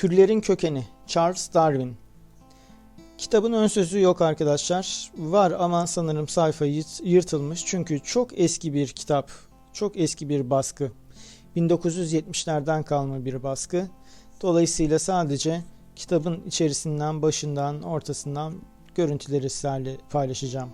Türlerin Kökeni Charles Darwin Kitabın ön sözü yok arkadaşlar. Var ama sanırım sayfa yırtılmış. Çünkü çok eski bir kitap. Çok eski bir baskı. 1970'lerden kalma bir baskı. Dolayısıyla sadece kitabın içerisinden, başından, ortasından görüntüleri sizlerle paylaşacağım.